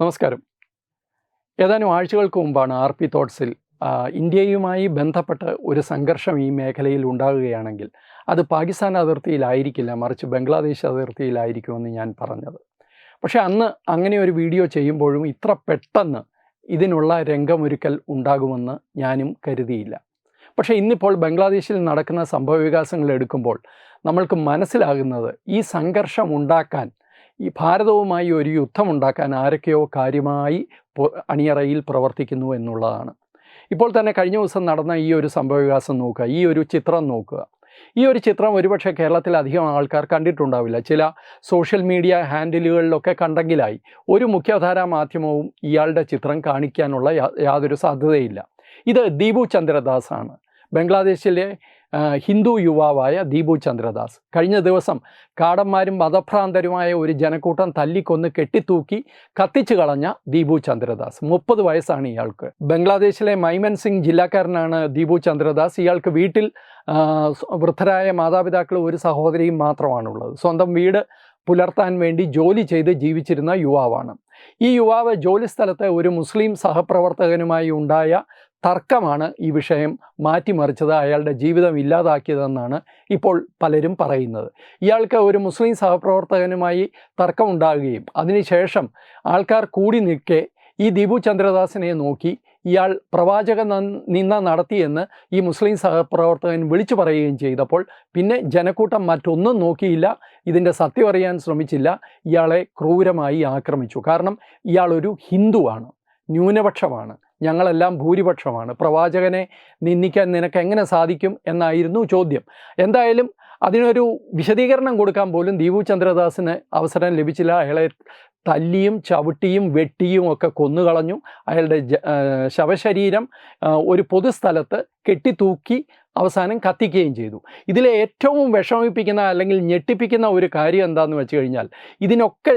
നമസ്കാരം. ഏതാനും ആഴ്ചകൾക്ക് മുമ്പാണ് ആർ പി തോട്ട്സിൽ ഇന്ത്യയുമായി ബന്ധപ്പെട്ട് ഒരു സംഘർഷം ഈ മേഖലയിൽ ഉണ്ടാകുകയാണെങ്കിൽ അത് പാകിസ്ഥാൻ അതിർത്തിയിലായിരിക്കില്ല മറിച്ച് ബംഗ്ലാദേശ് അതിർത്തിയിലായിരിക്കുമെന്ന് ഞാൻ പറഞ്ഞത്. പക്ഷേ അന്ന് അങ്ങനെ ഒരു വീഡിയോ ചെയ്യുമ്പോഴും ഇത്ര പെട്ടെന്ന് ഇതിനുള്ള രംഗമൊരുക്കൽ ഉണ്ടാകുമെന്ന് ഞാനും കരുതിയില്ല. പക്ഷേ ഇന്നിപ്പോൾ ബംഗ്ലാദേശിൽ നടക്കുന്ന സംഭവവികാസങ്ങൾ എടുക്കുമ്പോൾ നമ്മൾക്ക് മനസ്സിലാകുന്നത് ഈ സംഘർഷം ഉണ്ടാക്കാൻ ഈ ഭാരതവുമായി ഒരു യുദ്ധമുണ്ടാക്കാൻ ആരൊക്കെയോ കാര്യമായി അണിയറയിൽ പ്രവർത്തിക്കുന്നു എന്നുള്ളതാണ്. ഇപ്പോൾ തന്നെ കഴിഞ്ഞ ദിവസം നടന്ന ഈ ഒരു സംഭവവികാസം നോക്കുക ഈ ഒരു ചിത്രം നോക്കുക. ഈ ഒരു ചിത്രം ഒരുപക്ഷെ കേരളത്തിൽ അധികം ആൾക്കാർ കണ്ടിട്ടുണ്ടാവില്ല. ചില സോഷ്യൽ മീഡിയ ഹാൻഡിലുകളിലൊക്കെ കണ്ടെങ്കിലായി ഒരു മുഖ്യധാരാ മാധ്യമവും ഇയാളുടെ ചിത്രം കാണിക്കാനുള്ള യാതൊരു സാധ്യതയില്ല. ഇത് ദീപു ചന്ദ്രദാസാണ്. ബംഗ്ലാദേശിലെ ഹിന്ദു യുവാവായ ദീപു ചന്ദ്രദാസ്. കഴിഞ്ഞ ദിവസം കാടന്മാരും മതഭ്രാന്തരുമായ ഒരു ജനക്കൂട്ടം തല്ലിക്കൊന്ന് കെട്ടിത്തൂക്കി കത്തിച്ചു കളഞ്ഞ ദീപു ചന്ദ്രദാസ്. മുപ്പത് വയസ്സാണ് ഇയാൾക്ക്. ബംഗ്ലാദേശിലെ മൈമൻ സിംഗ് ജില്ലക്കാരനാണ് ദീപു ചന്ദ്രദാസ്. ഇയാൾക്ക് വീട്ടിൽ വൃദ്ധരായ മാതാപിതാക്കൾ ഒരു സഹോദരിയും മാത്രമാണുള്ളത്. സ്വന്തം വീട് പുലർത്താൻ വേണ്ടി ജോലി ചെയ്ത് ജീവിച്ചിരുന്ന യുവാവാണ്. ഈ യുവാവ് ജോലി സ്ഥലത്ത് ഒരു മുസ്ലിം സഹപ്രവർത്തകനുമായി ഉണ്ടായ തർക്കമാണ് ഈ വിഷയം മാറ്റിമറിച്ചത് അയാളുടെ ജീവിതം ഇല്ലാതാക്കിയതെന്നാണ് ഇപ്പോൾ പലരും പറയുന്നത്. ഇയാൾക്ക് ഒരു മുസ്ലിം സഹപ്രവർത്തകനുമായി തർക്കമുണ്ടാകുകയും അതിനുശേഷം ആൾക്കാർ കൂടി നിൽക്കെ ഈ ദീപു ചന്ദ്രദാസിനെ നോക്കി ഇയാൾ പ്രവാചക നിന്ന നടത്തിയെന്ന് ഈ മുസ്ലിം സഹപ്രവർത്തകൻ വിളിച്ചു പറയുകയും ചെയ്തപ്പോൾ പിന്നെ ജനക്കൂട്ടം മറ്റൊന്നും നോക്കിയില്ല ഇതിന്റെ സത്യം അറിയാൻ ശ്രമിച്ചില്ല ഇയാളെ ക്രൂരമായി ആക്രമിച്ചു. കാരണം ഇയാളൊരു ഹിന്ദുവാണ് ന്യൂനപക്ഷമാണ്. ഞങ്ങളെല്ലാം ഭൂരിപക്ഷമാണ്. പ്രവാചകനെ നിന്ദിക്കാൻ നിനക്ക് എങ്ങനെ സാധിക്കും എന്നായിരുന്നു ചോദ്യം. എന്തായാലും അതിനൊരു വിശദീകരണം കൊടുക്കാൻ പോലും ദീപു ചന്ദ്രദാസിന് അവസരം ലഭിച്ചില്ല. അയാളെ തല്ലിയും ചവിട്ടിയും വെട്ടിയും ഒക്കെ കൊന്നുകളഞ്ഞു. അയാളുടെ ശവശരീരം ഒരു പൊതുസ്ഥലത്ത് കെട്ടിത്തൂക്കി അവസാനം കത്തിക്കുകയും ചെയ്തു. ഇതിലെ ഏറ്റവും വിഷമിപ്പിക്കുന്ന അല്ലെങ്കിൽ ഞെട്ടിപ്പിക്കുന്ന ഒരു കാര്യം എന്താണെന്ന് വെച്ച് കഴിഞ്ഞാൽ ഇതിനൊക്കെ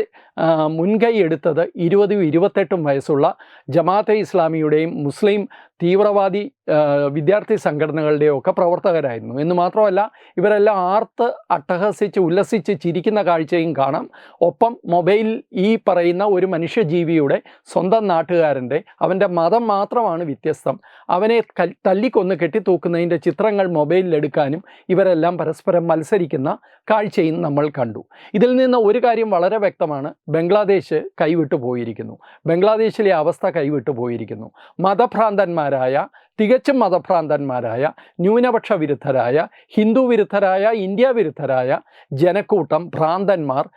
മുൻകൈ എടുത്തത് ഇരുപതും ഇരുപത്തെട്ടും വയസ്സുള്ള ജമാഅത്തെ ഇസ്ലാമിയുടെയും മുസ്ലിം തീവ്രവാദി വിദ്യാർത്ഥി സംഘടനകളുടെയോ ഒക്കെ പ്രവർത്തകരായിരുന്നു. എന്ന് മാത്രമല്ല ഇവരെല്ലാം ആർത്ത് അട്ടഹസിച്ച് ഉല്ലസിച്ച് ചിരിക്കുന്ന കാഴ്ചയും കാണാം. ഒപ്പം മൊബൈൽ ഈ പറയുന്ന ഒരു മനുഷ്യജീവിയുടെ സ്വന്തം നാട്ടുകാരന്റെ അവന്റെ മതം മാത്രമാണ് വ്യത്യസ്തം. അവനെ തല്ലിക്കൊന്ന് കെട്ടിത്തൂക്കുന്നതിന്റെ ചിത്രങ്ങൾ മൊബൈലിൽ എടുക്കാനും ഇവരെല്ലാം പരസ്പരം മത്സരിക്കുന്ന കാഴ്ചയും നമ്മൾ കണ്ടു. ഇതിൽ നിന്ന് ഒരു കാര്യം വളരെ വ്യക്തമാണ്. ബംഗ്ലാദേശ് കൈവിട്ടു പോയിരിക്കുന്നു ബംഗ്ലാദേശിലെ അവസ്ഥ കൈവിട്ടു പോയിരിക്കുന്നു മതഭ്രാന്തന്മാരായ തികച്ചും മതഭ്രാന്തന്മാരായ ന്യൂനപക്ഷ വിരുദ്ധരായ ഹിന്ദു വിരുദ്ധരായ ഇന്ത്യ വിരുദ്ധരായ ജനക്കൂട്ടം ഭ്രാന്തന്മാർ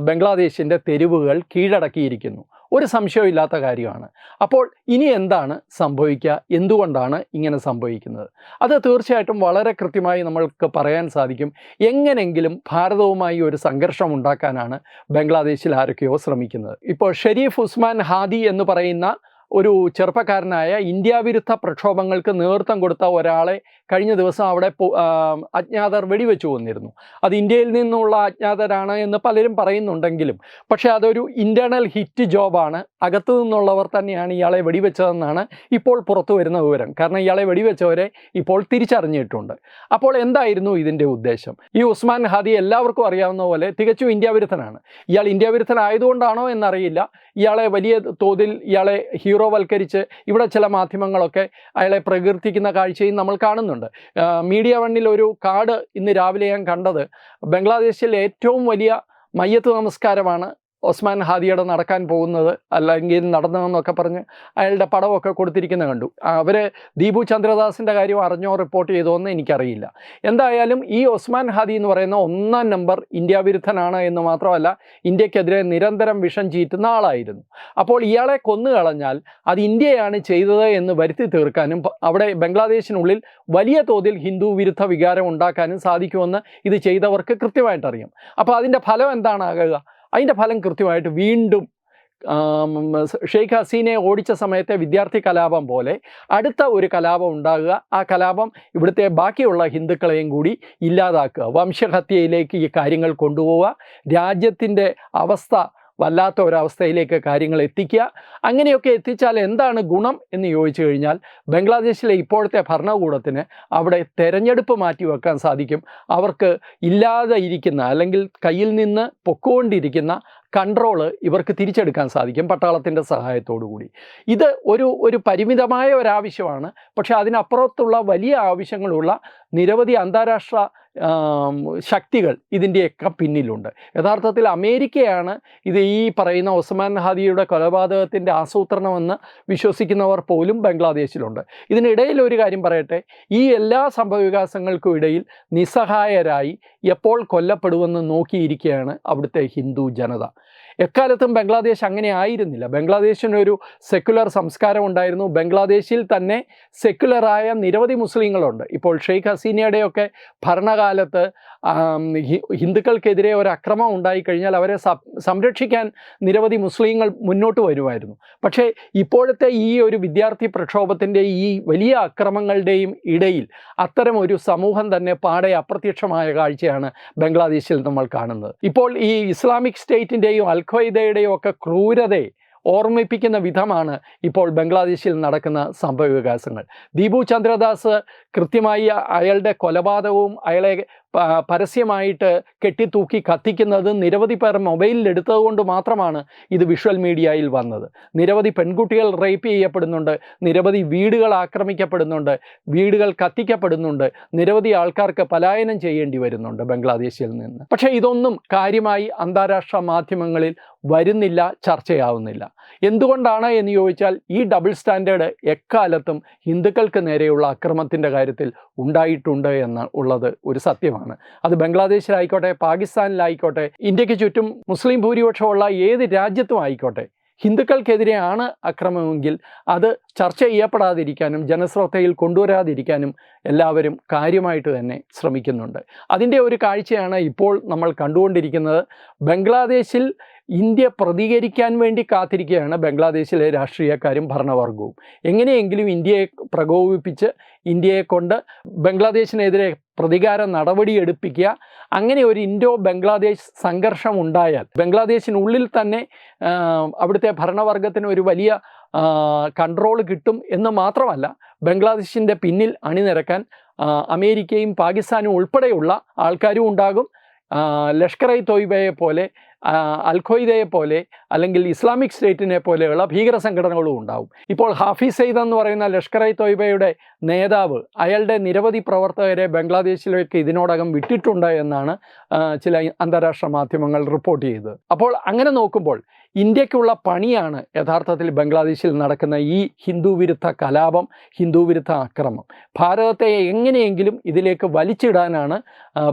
ബംഗ്ലാദേശിന്റെ തെരുവുകൾ കീഴടക്കിയിരിക്കുന്നു. ഒരു സംശയമില്ലാത്ത കാര്യമാണ്. അപ്പോൾ ഇനി എന്താണ് സംഭവിക്കുക? എന്തുകൊണ്ടാണ് ഇങ്ങനെ സംഭവിക്കുന്നത്? അത് തീർച്ചയായിട്ടും വളരെ കൃത്യമായി നമ്മൾക്ക് പറയാൻ സാധിക്കും. എങ്ങനെങ്കിലും ഭാരതവുമായി ഒരു സംഘർഷം ഉണ്ടാക്കാനാണ് ബംഗ്ലാദേശിൽ ആരൊക്കെയോ ശ്രമിക്കുന്നത്. ഇപ്പോൾ ഷെരീഫ് ഉസ്മാൻ ഹാദി എന്ന് പറയുന്ന ഒരു ചെറുപ്പക്കാരനായ ഇന്ത്യ വിരുദ്ധ പ്രക്ഷോഭങ്ങൾക്ക് നേതൃത്വം കൊടുത്ത ഒരാളെ കഴിഞ്ഞ ദിവസം അവിടെ അജ്ഞാതർ വെടിവെച്ചു കൊന്നിരുന്നു. അത് ഇന്ത്യയിൽ നിന്നുള്ള അജ്ഞാതരാണ് എന്ന് പലരും പറയുന്നുണ്ടെങ്കിലും പക്ഷേ അതൊരു ഇന്റേർണൽ ഹിറ്റ് ജോബാണ് അകത്തു നിന്നുള്ളവർ തന്നെയാണ് ഇയാളെ വെടിവെച്ചതെന്നാണ് ഇപ്പോൾ പുറത്തു വരുന്ന വിവരം. കാരണം ഇയാളെ വെടിവെച്ചവരെ ഇപ്പോൾ തിരിച്ചറിഞ്ഞിട്ടുണ്ട്. അപ്പോൾ എന്തായിരുന്നു ഇതിന്റെ ഉദ്ദേശം? ഈ ഉസ്മാൻ ഹാദി എല്ലാവർക്കും അറിയാവുന്ന പോലെ തികച്ചും ഇന്ത്യ വിരുദ്ധനാണ്. ഇയാൾ ഇന്ത്യ വിരുദ്ധനായതുകൊണ്ടാണോ എന്നറിയില്ല. ഇയാളെ വലിയ തോതിൽ ഇയാളെ ഹീറോവൽക്കരിച്ച് ഇവിടെ ചില മാധ്യമങ്ങളൊക്കെ അയാളെ പ്രകീർത്തിക്കുന്ന കാഴ്ചയും നമ്മൾ കാണുന്നുണ്ട്. മീഡിയ വണ്ണിൽ ഒരു കാർഡ് ഇന്ന് രാവിലെ ഞാൻ കണ്ടത് ബംഗ്ലാദേശിലെ ഏറ്റവും വലിയ മയ്യത്ത് നമസ്കാരമാണ് ഒസ്മാൻ ഹാദിയുടെ നടക്കാൻ പോകുന്നത് അല്ലെങ്കിൽ നടന്നതെന്നൊക്കെ പറഞ്ഞ് അയാളുടെ പടമൊക്കെ കൊടുത്തിരിക്കുന്നത് കണ്ടു. അവർ ദീപു ചന്ദ്രദാസിന്റെ കാര്യം അറിഞ്ഞോ റിപ്പോർട്ട് ചെയ്തോ എന്ന് എനിക്കറിയില്ല. എന്തായാലും ഈ ഒസ്മാൻ ഹാദി എന്ന് പറയുന്ന ഒന്നാം നമ്പർ ഇന്ത്യ വിരുദ്ധനാണ് എന്ന് മാത്രമല്ല ഇന്ത്യക്കെതിരെ നിരന്തരം വിഷം ചീറ്റുന്ന ആളായിരുന്നു. അപ്പോൾ ഇയാളെ കൊന്നു കളഞ്ഞാൽ അത് ഇന്ത്യയാണ് ചെയ്തത് എന്ന് വരുത്തി തീർക്കാനും അവിടെ ബംഗ്ലാദേശിനുള്ളിൽ വലിയ തോതിൽ ഹിന്ദു വിരുദ്ധ വികാരം ഉണ്ടാക്കാനും സാധിക്കുമെന്ന് ഇത് ചെയ്തവർക്ക് കൃത്യമായിട്ടറിയാം. അപ്പോൾ അതിന്റെ ഫലം എന്താണാകുക? അതിന്റെ ഫലം കൃത്യമായിട്ട് വീണ്ടും ഷെയ്ഖ് ഹസീനെ ഓടിച്ച സമയത്തെ വിദ്യാർത്ഥി കലാപം പോലെ അടുത്ത ഒരു കലാപം ഉണ്ടാകുക. ആ കലാപം ഇവിടുത്തെ ബാക്കിയുള്ള ഹിന്ദുക്കളെയും കൂടി ഇല്ലാതാക്കുക. വംശഹത്യയിലേക്ക് ഈ കാര്യങ്ങൾ കൊണ്ടുപോവുക. രാജ്യത്തിന്റെ അവസ്ഥ വല്ലാത്ത ഒരവസ്ഥയിലേക്ക് കാര്യങ്ങൾ എത്തിക്കുക. അങ്ങനെയൊക്കെ എത്തിച്ചാൽ എന്താണ് ഗുണം എന്ന് ചോദിച്ചു കഴിഞ്ഞാൽ ബംഗ്ലാദേശിലെ ഇപ്പോഴത്തെ ഭരണകൂടത്തിന് അവിടെ തെരഞ്ഞെടുപ്പ് മാറ്റി വെക്കാൻ സാധിക്കും. അവർക്ക് ഇല്ലാതെ ഇരിക്കുന്ന അല്ലെങ്കിൽ കയ്യിൽ നിന്ന് പൊക്കുകൊണ്ടിരിക്കുന്ന കൺട്രോൾ ഇവർക്ക് തിരിച്ചെടുക്കാൻ സാധിക്കും പട്ടാളത്തിന്റെ സഹായത്തോടു കൂടി. ഇത് ഒരു ഒരു പരിമിതമായ ഒരാവശ്യമാണ്. പക്ഷേ അതിനപ്പുറത്തുള്ള വലിയ ആവശ്യങ്ങളുള്ള നിരവധി അന്താരാഷ്ട്ര ശക്തികൾ ഇതിന്റെയൊക്കെ പിന്നിലുണ്ട്. യഥാർത്ഥത്തിൽ അമേരിക്കയാണ് ഇത് ഈ പറയുന്ന ഒസ്മാൻ ഹാദിയുടെ കൊലപാതകത്തിന്റെ ആസൂത്രണമെന്ന് വിശ്വസിക്കുന്നവർ പോലും ബംഗ്ലാദേശിലുണ്ട്. ഇതിനിടയിൽ ഒരു കാര്യം പറയട്ടെ ഈ എല്ലാ സംഭവവികാസങ്ങൾക്കും ഇടയിൽ നിസ്സഹായരായി എപ്പോൾ കൊല്ലപ്പെടുമെന്ന് നോക്കിയിരിക്കുകയാണ് അവിടുത്തെ ഹിന്ദു ജനത. എക്കാലത്തും ബംഗ്ലാദേശ് അങ്ങനെ ആയിരുന്നില്ല. ബംഗ്ലാദേശിനൊരു സെക്യുലർ സംസ്കാരം ഉണ്ടായിരുന്നു. ബംഗ്ലാദേശിൽ തന്നെ സെക്കുലറായ നിരവധി മുസ്ലിങ്ങളുണ്ട്. ഇപ്പോൾ ഷെയ്ഖ് ഹസീനയുടെയൊക്കെ ഭരണകാലത്ത് ഹി- ഹിന്ദുക്കൾക്കെതിരെ ഒരു അക്രമം ഉണ്ടായിക്കഴിഞ്ഞാൽ അവരെ സംരക്ഷിക്കാൻ നിരവധി മുസ്ലിങ്ങൾ മുന്നോട്ട് വരുമായിരുന്നു. പക്ഷേ ഇപ്പോഴത്തെ ഈ ഒരു വിദ്യാർത്ഥി പ്രക്ഷോഭത്തിന്റെ ഈ വലിയ അക്രമങ്ങളുടെയും ഇടയിൽ അത്തരം ഒരു സമൂഹം തന്നെ പാടെ അപ്രത്യക്ഷമായ കാഴ്ചയാണ് ബംഗ്ലാദേശിൽ നമ്മൾ കാണുന്നത്. ഇപ്പോൾ ഈ ഇസ്ലാമിക് സ്റ്റേറ്റിന്റെയും അൽഖ്വയ്ദയുടെയും ഒക്കെ ക്രൂരതയെ ഓർമ്മിപ്പിക്കുന്ന വിധമാണ് ഇപ്പോൾ ബംഗ്ലാദേശിൽ നടക്കുന്ന സംഭവ വികാസങ്ങൾ ദീപു ചന്ദ്രദാസ് കൃത്യമായി അയാളുടെ കൊലപാതകവും അയാളെ പരസ്യമായിട്ട് കെട്ടിത്തൂക്കി കത്തിക്കുന്നത് നിരവധി പേർ മൊബൈലിൽ എടുത്തതുകൊണ്ട് മാത്രമാണ് ഇത് വിഷ്വൽ മീഡിയയിൽ വന്നത്. നിരവധി പെൺകുട്ടികൾ റേപ്പ് ചെയ്യപ്പെടുന്നുണ്ട് നിരവധി വീടുകൾ ആക്രമിക്കപ്പെടുന്നുണ്ട് വീടുകൾ കത്തിക്കപ്പെടുന്നുണ്ട് നിരവധി ആൾക്കാർക്ക് പലായനം ചെയ്യേണ്ടി വരുന്നുണ്ട് ബംഗ്ലാദേശിൽ നിന്ന്. പക്ഷേ ഇതൊന്നും കാര്യമായി അന്താരാഷ്ട്ര മാധ്യമങ്ങളിൽ വരുന്നില്ല ചർച്ചയാവുന്നില്ല. എന്തുകൊണ്ടാണ് എന്ന് ചോദിച്ചാൽ ഈ ഡബിൾ സ്റ്റാൻഡേർഡ് എക്കാലത്തും ഹിന്ദുക്കൾക്ക് നേരെയുള്ള അക്രമത്തിന്റെ കാര്യത്തിൽ ഉണ്ടായിട്ടുണ്ട് എന്ന് ഉള്ളത് ഒരു സത്യമാണ്. അത് ബംഗ്ലാദേശിലായിക്കോട്ടെ പാകിസ്ഥാനിലായിക്കോട്ടെ ഇന്ത്യയ്ക്ക് ചുറ്റും മുസ്ലിം ഭൂരിപക്ഷമുള്ള ഏത് രാജ്യത്തും ആയിക്കോട്ടെ ഹിന്ദുക്കൾക്കെതിരെയാണ് അക്രമമെങ്കിൽ അത് ചർച്ച ചെയ്യപ്പെടാതിരിക്കാനും ജനശ്രദ്ധയിൽ കൊണ്ടുവരാതിരിക്കാനും എല്ലാവരും കാര്യമായിട്ട് തന്നെ ശ്രമിക്കുന്നുണ്ട്. അതിന്റെ ഒരു കാഴ്ചയാണ് ഇപ്പോൾ നമ്മൾ കണ്ടുകൊണ്ടിരിക്കുന്നത്. ബംഗ്ലാദേശിൽ ഇന്ത്യ പ്രതികരിക്കാൻ വേണ്ടി കാത്തിരിക്കുകയാണ് ബംഗ്ലാദേശിലെ രാഷ്ട്രീയക്കാരും ഭരണവർഗവും. എങ്ങനെയെങ്കിലും ഇന്ത്യയെ പ്രകോപിപ്പിച്ച് ഇന്ത്യയെ കൊണ്ട് ബംഗ്ലാദേശിനെതിരെ പ്രതികാര നടപടിയെടുപ്പിക്കുക അങ്ങനെ ഒരു ഇൻഡോ ബംഗ്ലാദേശ് സംഘർഷം ഉണ്ടായാൽ ബംഗ്ലാദേശിനുള്ളിൽ തന്നെ അവിടുത്തെ ഭരണവർഗത്തിന് ഒരു വലിയ കൺട്രോൾ കിട്ടും എന്ന് മാത്രമല്ല ബംഗ്ലാദേശിന്റെ പിന്നിൽ അണിനിരക്കാൻ അമേരിക്കയും പാകിസ്ഥാനും ഉൾപ്പെടെയുള്ള ആൾക്കാരും ഉണ്ടാകും. ലഷ്കർ ഇ തോയ്ബയെ പോലെ ആ, പോലെ അല്ലെങ്കിൽ ഇസ്ലാമിക് സ്റ്റേറ്റിനെ പോലെയുള്ള ഭീകര സംഘടനകളും ഉണ്ടാവും. ഇപ്പോൾ ഹാഫിസ് സെയ്ദ് എന്ന് പറയുന്ന ലഷ്കർ ഇ തോയ്ബയുടെ നേതാവ് അയാളുടെ നിരവധി പ്രവർത്തകരെ ബംഗ്ലാദേശിലേക്ക് ഇതിനോടകം വിട്ടിട്ടുണ്ട് എന്നാണ് ചില അന്താരാഷ്ട്ര മാധ്യമങ്ങൾ റിപ്പോർട്ട് ചെയ്തത്. അപ്പോൾ അങ്ങനെ നോക്കുമ്പോൾ ഇന്ത്യക്കുള്ള പണിയാണ് യഥാർത്ഥത്തിൽ ബംഗ്ലാദേശിൽ നടക്കുന്ന ഈ ഹിന്ദു വിരുദ്ധ കലാപം ഹിന്ദു വിരുദ്ധ ആക്രമം. ഭാരതത്തെ എങ്ങനെയെങ്കിലും ഇതിലേക്ക് വലിച്ചിടാനാണ്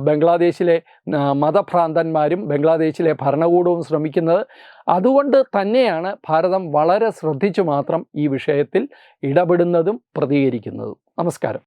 ബംഗ്ലാദേശിലെ മതഭ്രാന്തന്മാരും ബംഗ്ലാദേശിലെ ഭരണകൂടവും ശ്രമിക്കുന്നത്. അതുകൊണ്ട് തന്നെയാണ് ഭാരതം വളരെ ശ്രദ്ധിച്ചു മാത്രം ഈ വിഷയത്തിൽ ഇടപെടുന്നതും പ്രതികരിക്കുന്നതും. നമസ്കാരം.